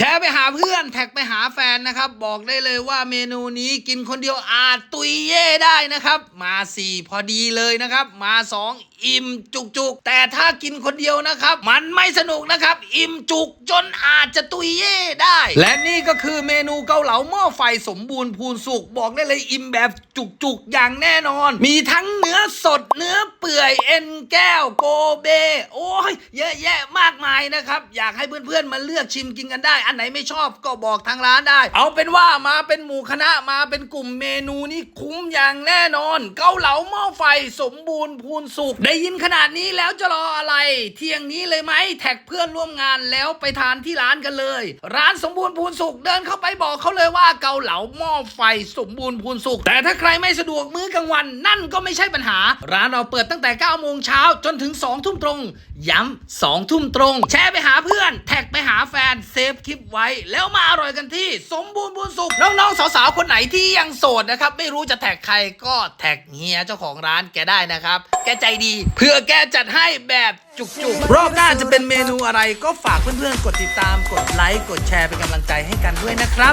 แชร์ไปหาเพื่อนแท็กไปหาแฟนนะครับ บอกได้เลยว่าเมนูนี้กินคนเดียวอาจตุยเย่ได้นะครับ มา4พอดีเลยนะครับ มา2อิ่มจุกจุกๆ แต่ถ้ากินคนเดียวนะครับ มันไม่สนุกนะครับ อิ่มจุกจนอาจจะตุยเย่ได้ และนี่ก็คือเมนูเกาเหลาหม้อไฟสมบูรณ์พูนสุกบอกได้เลยอิ่มแบบจุกจุกๆอย่างแน่นอน มีทั้งเนื้อสดเนื้อเปื่อยเอ็นแก้วโกเบ โอ้ยเยอะแยะมากมายนะครับ อยากให้เพื่อนๆมาเลือกชิมกินกันได้อันไหนไม่ชอบก็บอกทางร้านได้ เอาเป็นว่ามาเป็นหมู่คณะมาเป็นกลุ่มเมนูนี่คุ้มอย่างแน่นอน เกาเหลาหม้อไฟสมบูรณ์พูนสุกได้ยินขนาดนี้แล้วจะรออะไร เที่ยงนี้เลยไหมแท็กเพื่อนร่วมงานแล้วไปทานที่ร้านกันเลย ร้านสมบูรณ์พูนสุกเดินเข้าไปบอกเขาเลยว่าเกาเหลาหม้อไฟสมบูรณ์พูนสุกแต่ถ้าใครไม่สะดวกมื้อกลางวัน นั่นก็ไม่ใช่ปัญหา ร้านเราเปิดตั้งแต่9โมงเช้าจนถึง2ทุ่มตรง ย้ำ2ทุ่มตรง แชร์ไปหาเพื่อน แท็กไปหาแฟนเซฟคลิปปไว้ แล้วมาอร่อยกันที่สมบูรณ์บุญสุข น้องๆ สาวๆ คนไหนที่ยังโสดนะครับ ไม่รู้จะแท็กใครก็แท็กเฮียเจ้าของร้านแกได้นะครับ แกใจดี เพื่อแกจัดให้แบบจุกๆ รอบหน้าจะเป็นเมนูอะไรก็ฝากเพื่อนๆ กดติดตาม กดไลค์ กดแชร์เป็นกำลังใจให้กันด้วยนะครับ